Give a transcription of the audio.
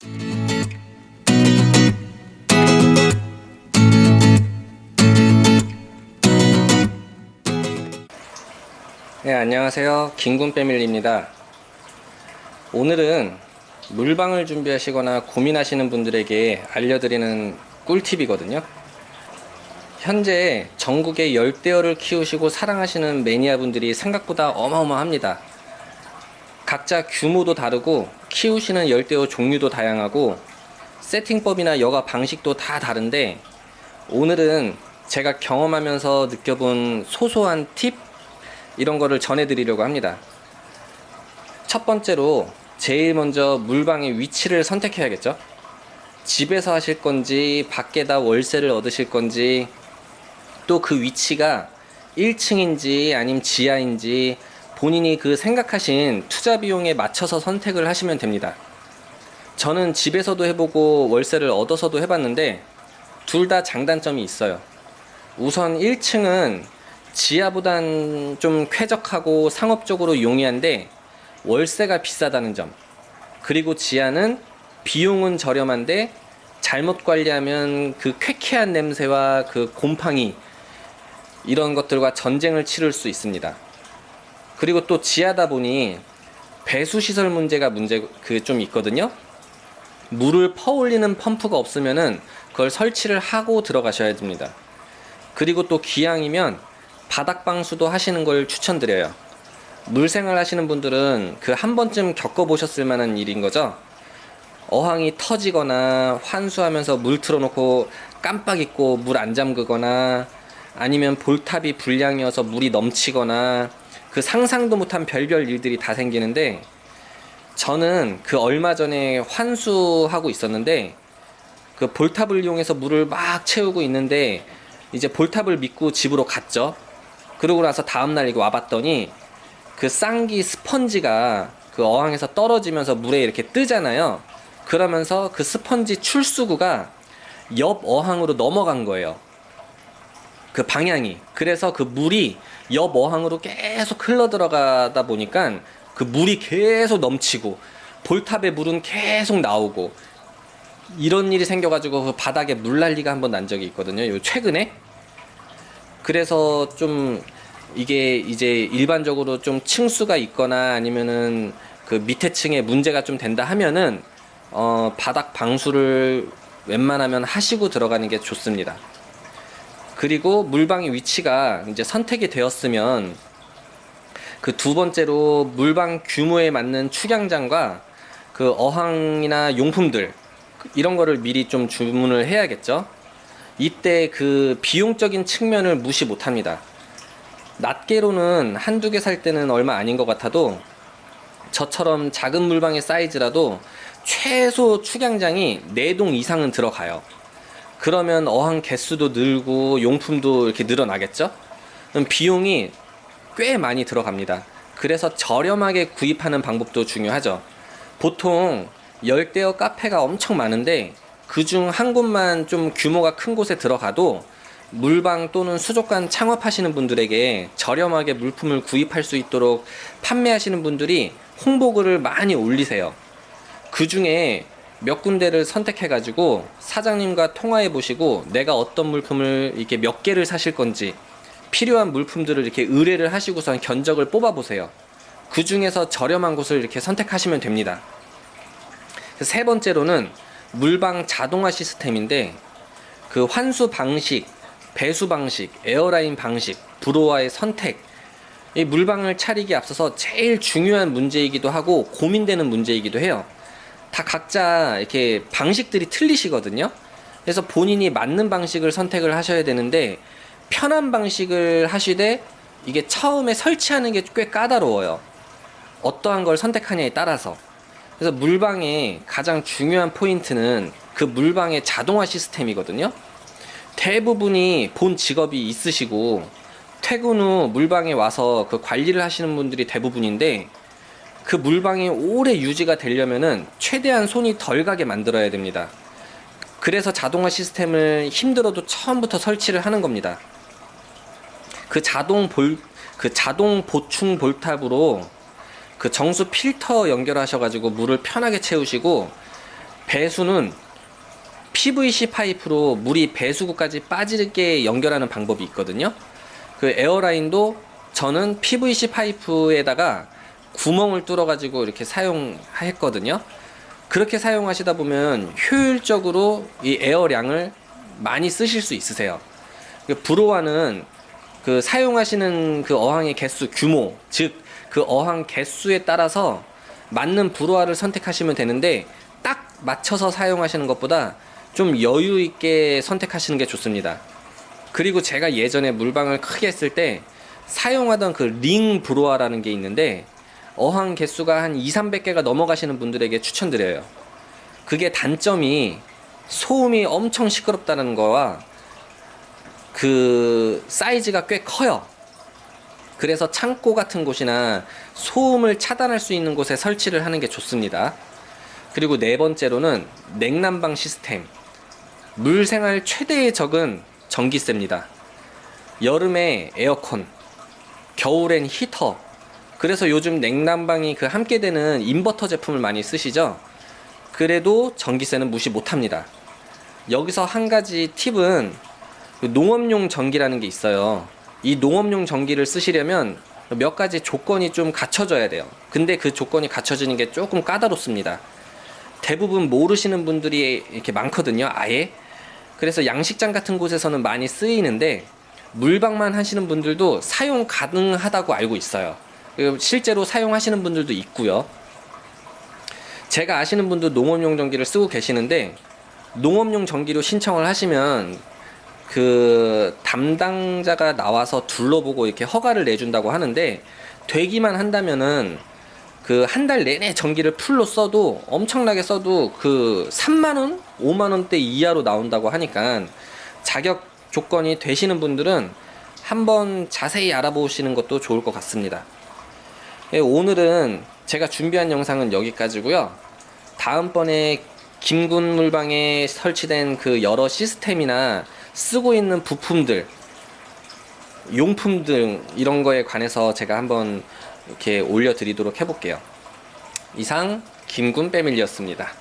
네, 안녕하세요. 김군 패밀리입니다. 오늘은 물방을 준비하시거나 고민하시는 분들에게 알려드리는 꿀팁이거든요. 현재 전국에 열대어를 키우시고 사랑하시는 매니아분들이 생각보다 어마어마합니다. 각자 규모도 다르고 키우시는 열대어 종류도 다양하고 세팅법이나 여가 방식도 다 다른데 오늘은 제가 경험하면서 느껴본 소소한 팁 이런 거를 전해드리려고 합니다. 첫 번째로 제일 먼저 물방의 위치를 선택해야겠죠. 집에서 하실 건지 밖에다 월세를 얻으실 건지 또 그 위치가 1층인지 아니면 지하인지 본인이 그 생각하신 투자 비용에 맞춰서 선택을 하시면 됩니다. 저는 집에서도 해보고 월세를 얻어서도 해봤는데 둘 다 장단점이 있어요. 우선 1층은 지하보단 좀 쾌적하고 상업적으로 용이한데 월세가 비싸다는 점. 그리고 지하는 비용은 저렴한데 잘못 관리하면 그 쾌쾌한 냄새와 그 곰팡이 이런 것들과 전쟁을 치를 수 있습니다. 그리고 또 지하다 보니 배수 시설 문제가 문제 그 좀 있거든요. 물을 퍼올리는 펌프가 없으면은 그걸 설치를 하고 들어가셔야 됩니다. 그리고 또 기왕이면 바닥 방수도 하시는 걸 추천드려요. 물 생활 하시는 분들은 그 한 번쯤 겪어보셨을 만한 일인 거죠. 어항이 터지거나 환수하면서 물 틀어놓고 깜빡 잊고 물 안 잠그거나 아니면 볼탑이 불량이어서 물이 넘치거나 그 상상도 못한 별별 일들이 다 생기는데 저는 그 얼마 전에 환수하고 있었는데 그 볼탑을 이용해서 물을 막 채우고 있는데 이제 볼탑을 믿고 집으로 갔죠. 그러고 나서 다음날 이거 와봤더니 그 쌍기 스펀지가 그 어항에서 떨어지면서 물에 이렇게 뜨잖아요. 그러면서 그 스펀지 출수구가 옆 어항으로 넘어간 거예요. 그 방향이. 그래서 그 물이 옆 어항으로 계속 흘러 들어가다 보니까 그 물이 계속 넘치고 볼탑에 물은 계속 나오고 이런 일이 생겨가지고 그 바닥에 물 난리가 한 번 난 적이 있거든요. 요 최근에. 그래서 좀 이게 이제 일반적으로 좀 층수가 있거나 아니면은 그 밑에 층에 문제가 좀 된다 하면은 어 바닥 방수를 웬만하면 하시고 들어가는 게 좋습니다. 그리고 물방의 위치가 이제 선택이 되었으면 그 두 번째로 물방 규모에 맞는 축양장과 그 어항이나 용품들 이런 거를 미리 좀 주문을 해야겠죠. 이때 그 비용적인 측면을 무시 못 합니다. 낱개로는 한두 개 살 때는 얼마 아닌 것 같아도 저처럼 작은 물방의 사이즈라도 최소 축양장이 4동 이상은 들어가요. 그러면 어항 개수도 늘고 용품도 이렇게 늘어나겠죠? 그럼 비용이 꽤 많이 들어갑니다. 그래서 저렴하게 구입하는 방법도 중요하죠. 보통 열대어 카페가 엄청 많은데 그 중 한 곳만 좀 규모가 큰 곳에 들어가도 물방 또는 수족관 창업하시는 분들에게 저렴하게 물품을 구입할 수 있도록 판매하시는 분들이 홍보글을 많이 올리세요. 그 중에 몇 군데를 선택해 가지고 사장님과 통화해 보시고 내가 어떤 물품을 이렇게 몇 개를 사실 건지 필요한 물품들을 이렇게 의뢰를 하시고선 견적을 뽑아 보세요. 그 중에서 저렴한 곳을 이렇게 선택하시면 됩니다. 세 번째로는 물방 자동화 시스템인데 그 환수 방식, 배수 방식, 에어라인 방식, 브로와의 선택 이 물방을 차리기 앞서서 제일 중요한 문제이기도 하고 고민되는 문제이기도 해요. 다 각자 이렇게 방식들이 틀리시거든요. 그래서 본인이 맞는 방식을 선택을 하셔야 되는데 편한 방식을 하시되 이게 처음에 설치하는 게 꽤 까다로워요. 어떠한 걸 선택하냐에 따라서. 그래서 물방의 가장 중요한 포인트는 그 물방의 자동화 시스템이거든요. 대부분이 본 직업이 있으시고 퇴근 후 물방에 와서 그 관리를 하시는 분들이 대부분인데 그 물방이 오래 유지가 되려면은 최대한 손이 덜 가게 만들어야 됩니다. 그래서 자동화 시스템을 힘들어도 처음부터 설치를 하는 겁니다. 그 자동 볼, 그 자동 보충 볼탑으로 그 정수 필터 연결하셔가지고 물을 편하게 채우시고 배수는 PVC 파이프로 물이 배수구까지 빠지게 연결하는 방법이 있거든요. 그 에어라인도 저는 PVC 파이프에다가 구멍을 뚫어 가지고 이렇게 사용했거든요. 그렇게 사용하시다 보면 효율적으로 이 에어량을 많이 쓰실 수 있으세요. 그 브로와는 그 사용하시는 그 어항의 개수 규모, 즉 그 어항 개수에 따라서 맞는 브로와를 선택하시면 되는데 딱 맞춰서 사용하시는 것보다 좀 여유 있게 선택하시는 게 좋습니다. 그리고 제가 예전에 물방을 크게 했을 때 사용하던 그 링 브로아라는 게 있는데 어항 개수가 한 2, 300개가 넘어가시는 분들에게 추천드려요. 그게 단점이 소음이 엄청 시끄럽다는 거와 그 사이즈가 꽤 커요. 그래서 창고 같은 곳이나 소음을 차단할 수 있는 곳에 설치를 하는 게 좋습니다. 그리고 네 번째로는 냉난방 시스템. 물 생활 최대의 적은 전기세입니다. 여름에 에어컨, 겨울엔 히터. 그래서 요즘 냉난방이 그 함께 되는 인버터 제품을 많이 쓰시죠? 그래도 전기세는 무시 못 합니다. 여기서 한 가지 팁은 그 농업용 전기라는 게 있어요. 이 농업용 전기를 쓰시려면 몇 가지 조건이 좀 갖춰져야 돼요. 근데 그 조건이 갖춰지는 게 조금 까다롭습니다. 대부분 모르시는 분들이 이렇게 많거든요. 아예. 그래서 양식장 같은 곳에서는 많이 쓰이는데 물방만 하시는 분들도 사용 가능하다고 알고 있어요. 실제로 사용하시는 분들도 있고요. 제가 아시는 분도 농업용 전기를 쓰고 계시는데 농업용 전기로 신청을 하시면 그 담당자가 나와서 둘러보고 이렇게 허가를 내준다고 하는데 되기만 한다면은 그 한 달 내내 전기를 풀로 써도 엄청나게 써도 그 3만 원, 5만 원대 이하로 나온다고 하니까 자격 조건이 되시는 분들은 한번 자세히 알아보시는 것도 좋을 것 같습니다. 예, 오늘은 제가 준비한 영상은 여기까지고요. 다음번에 김군 물방에 설치된 그 여러 시스템이나 쓰고 있는 부품들, 용품 등 이런 거에 관해서 제가 한번 이렇게 올려드리도록 해볼게요. 이상 김군 패밀리였습니다.